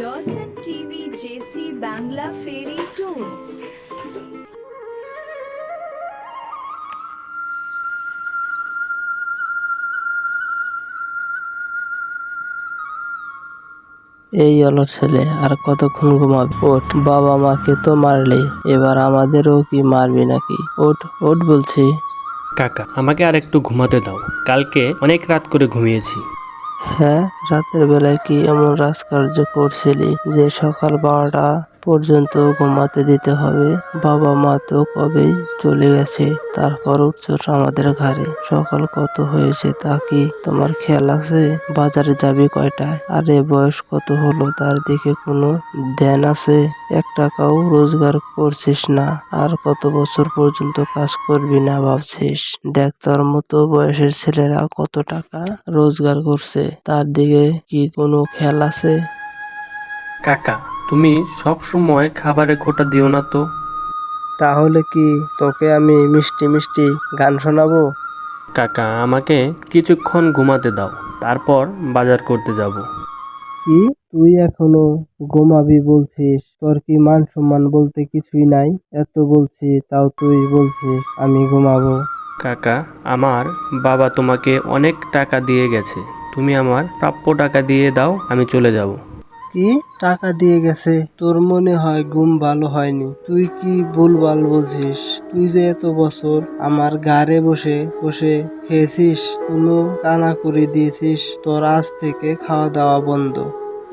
Dawson TV JC Bangla Fairy Tools. এই হলো ছেলে আর কতক্ষণ ঘুমাবে? ওঠ বাবা মাকে তো মারলে এবার আমাদেরও কি মারবি নাকি? ওঠ ওঠ বলছি। কাকা আমাকে আর একটু ঘুমাতে দাও। কালকে অনেক রাত করে ঘুমিয়েছি। হ্যাঁ রাতের বেলায় কি এমন রাজকার্য করছিলি যে সকাল বারোটা পর্যন্ত ঘুমাতে দিতে হবে। বাবা মা তো কবেই চলে গেছে। তারপর উঠছোস আমাদের ঘাড়ে। সকাল কত হয়েছে তা কি তোমার খেয়াল আছে? বাজারে যাবি কয়টায়? আরে বয়স কত হলো তার দিকে কোনো ধ্যান আছে? এক টাকাও রোজগার করছিস না। আর কত বছর পর্যন্ত কাজ করবি না ভাবছিস? দেখ তোর মতো বয়সের ছেলেরা কত টাকা রোজগার করছে। তার দিকে কি কোনো খেয়াল আছে? কাকা তুমি সব সময় খাবারে খোটা দিও না তো। তাহলে কি তোকে আমি মিষ্টি মিষ্টি গান শোনাবো? কাকা আমাকে কিছুক্ষণ ঘুমাতে দাও তারপর বাজার করতে যাব। কি? তুই এখনও ঘুমাবি বলছিস? তোর কি মান সম্মান বলতে কিছুই নাই? এত বলছি তাও তুই বলছিস আমি ঘুমাবো। কাকা আমার বাবা তোমাকে অনেক টাকা দিয়ে গেছে। তুমি আমার প্রাপ্য টাকা দিয়ে দাও আমি চলে যাব। কি? টাকা দিয়ে গেছে। তোর মনে হয় ঘুম ভালো হয়নি? তুই কি ভুলভাল বলছিস তুই যে এত বছর আমার গাড়ে বসে বসে খেয়েছিস কোনো কানা করে দিয়েছিস তোর আজ থেকে খাওয়া দাওয়া বন্ধ।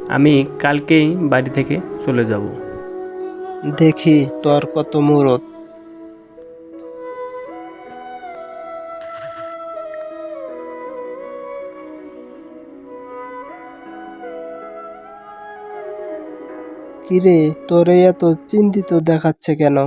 আমি কালকেই বাড়ি থেকে চলে যাব। দেখি তোর কত মুরত। কিরে তোরে এত চিন্তিত দেখাচ্ছে কেন?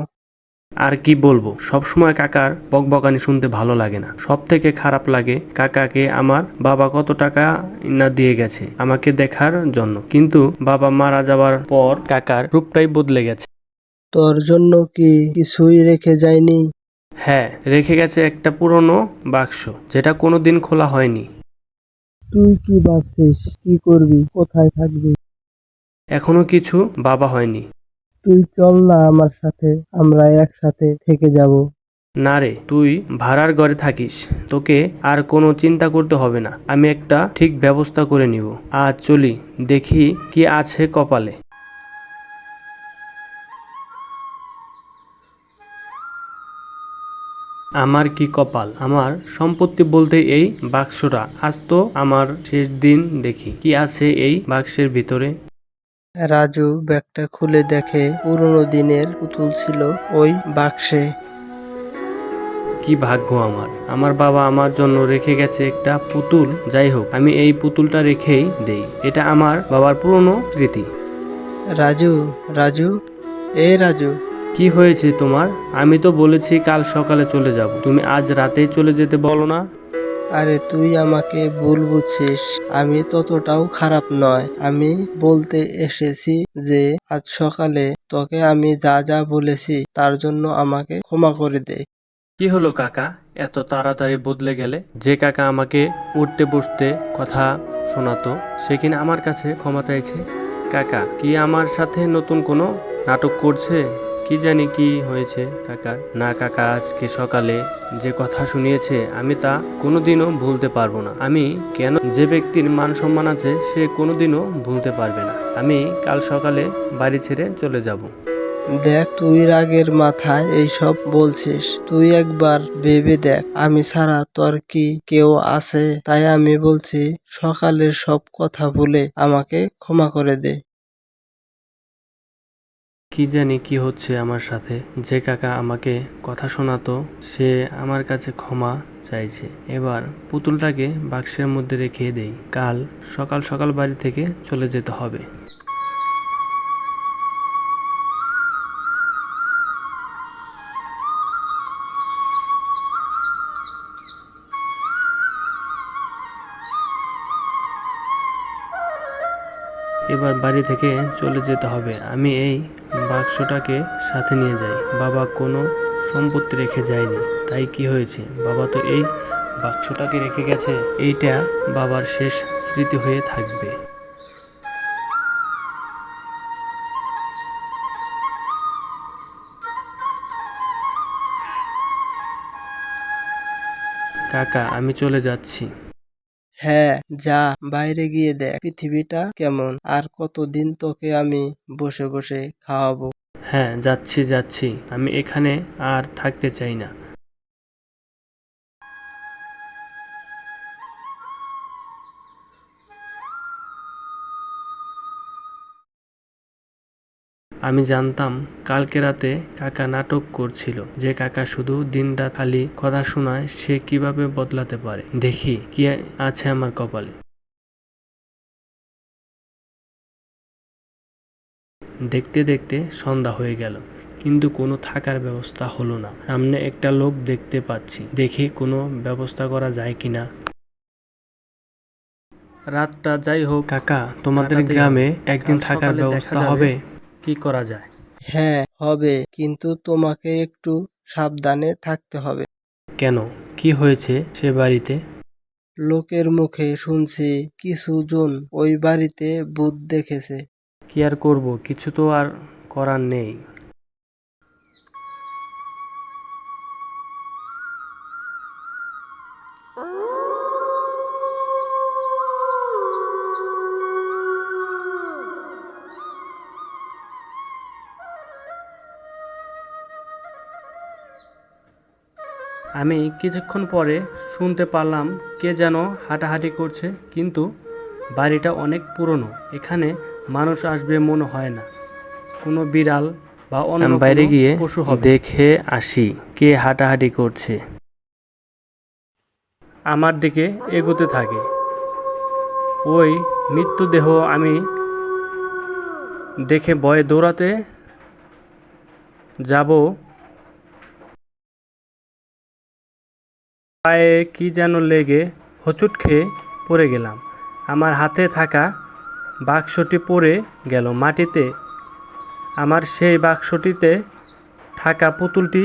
আর কি বলব সবসময় কাকার বকবকানি শুনতে ভালো লাগে না। সব থেকে খারাপ লাগে কাকাকে আমার বাবা কত টাকা না দিয়ে গেছে আমাকে দেখার জন্য। কিন্তু বাবা মারা যাওয়ার পর কাকার রূপটাই বদলে গেছে। তোর জন্য কি কিছুই রেখে যায়নি? হ্যাঁ রেখে গেছে একটা পুরনো বাক্স যেটা কোনোদিন খোলা হয়নি। তুই কি ভাবছিস? কি করবি? কোথায় থাকবি? এখনও কিছু বাবা হয়নি। তুই চল না আমার সাথে আমরা একসাথে থেকে যাব। না রে তুই ভাড়ার ঘরে থাকিস তোকে আর কোনো চিন্তা করতে হবে না। আমি একটা ঠিক ব্যবস্থা করে নিব। আজ চলি দেখি কি আছে কপালে। আমার কি কপাল? আমার সম্পত্তি বলতে এই বাক্সটা। আজ তো আমার শেষ দিন দেখি। কি আছে এই বাক্সের ভিতরে? রাজু ব্যাগটা খুলে দেখে পুরনো দিনের পুতুল ছিল ওই বাক্সে। কি ভাগ্য আমার। আমার বাবা আমার জন্য রেখে গেছে একটা পুতুল। যাই হোক আমি এই পুতুলটা রেখেই দেই। এটা আমার বাবার পুরনো স্মৃতি। রাজু রাজু এ রাজু। কি হয়েছে তোমার? আমি তো বলেছি কাল সকালে চলে যাব। তুমি আজ রাতেই চলে যেতে বলো না। আরে তুই আমাকে ভুল বুঝছিস। আমি ততটাও খারাপ নয়। আমি বলতে এসেছি যে, আজ সকালে তোকে আমি যা যা বলেছি তার জন্য আমাকে ক্ষমা করে দে। কি হলো কাকা? এত তাড়াতাড়ি বদলে গেলে? যে কাকা আমাকে উঠতে বসতে কথা শোনাতো, সে কিনা আমার কাছে ক্ষমা চাইছে? কাকা, কি আমার সাথে নতুন কোনো নাটক করছে? কি জানি কি হয়েছে কাকার না কাকা, আজকে সকালে যে কথা শুনিয়েছে, আমি তা কোনোদিনও ভুলতে পারব না। আমি কেন যে ব্যক্তির মান সম্মান আছে, সে কোনোদিনও ভুলতে পারবে না। আমি কাল সকালে বাড়ি ছেড়ে চলে যাব। দেখ, তুই রাগের মাথায় এইসব বলছিস। তুই একবার ভেবে দেখ, আমি ছাড়া তোর কি কেউ আছে? তাই আমি বলছি, সকালের সব কথা ভুলে আমাকে ক্ষমা করে দে। কি জানি কি হচ্ছে আমার সাথে। যে কাকা আমাকে কথা শোনাতো, সে আমার কাছে ক্ষমা চাইছে। এবার পুতুলটাকে বাক্সের মধ্যে রেখে দেই, কাল সকাল সকাল বাড়ি থেকে চলে যেতে হবে। এবার বাড়ি থেকে চলে যেতে হবে। আমি এই বাক্সটাকে সাথে নিয়ে যাই। বাবা কোনো সম্পত্তি রেখে যায়নি। তাই কি হয়েছে? বাবা তো এই বাক্সটাকে রেখে গেছে। এইটা বাবার শেষ স্মৃতি হয়ে থাকবে। কাকা, আমি চলে যাচ্ছি। হ্যাঁ যা, বাইরে গিয়ে দেখ পৃথিবীটা কেমন। আর কতদিন তোকে আমি বসে বসে খাওয়াবো। হ্যাঁ যাচ্ছি যাচ্ছি। আমি এখানে আর থাকতে চাই না। আমি জানতাম কালকে রাতে কাকা নাটক করছিল। যে কাকা শুধু দিনটা খালি কথা শোনায় সে কীভাবে বদলাতে পারে? দেখি কি আছে আমার কপালে। দেখতে দেখতে সন্ধ্যা হয়ে গেল কিন্তু কোনো থাকার ব্যবস্থা হলো না। সামনে একটা লোক দেখতে পাচ্ছি। দেখি কোনো ব্যবস্থা করা যায় কিনা। রাতটা যাই হোক কাকা তোমাদের গ্রামে একদিন থাকার ব্যবস্থা হবে? কি করা যায়? হ্যাঁ হবে। কিন্তু তোমাকে একটু সাবধানে থাকতে হবে। কেন? কি হয়েছে সে বাড়িতে? লোকের মুখে শুনছি কিছু জন ওই বাড়িতে ভূত দেখেছে। কি আর করব? কিছু তো আর করার নেই। আমি কিছুক্ষণ পরে শুনতে পারলাম কে যেন হাঁটাহাঁটি করছে কিন্তু বাড়িটা অনেক পুরনো এখানে মানুষ আসবে মনে হয় না। কোনো বিড়াল বা অন্য বাইরে গিয়ে পশু দেখে আসি কে হাঁটাহাঁটি করছে। আমার দিকে এগোতে থাকে। ওই মৃত্যুদেহ আমি দেখে ভয়ে দৌড়াতে যাব পায়ে কি যেন লেগে হোঁচট খেয়ে পড়ে গেলাম। আমার হাতে থাকা বাক্সটি পড়ে গেল মাটিতে। আমার সেই বাক্সটিতে থাকা পুতুলটি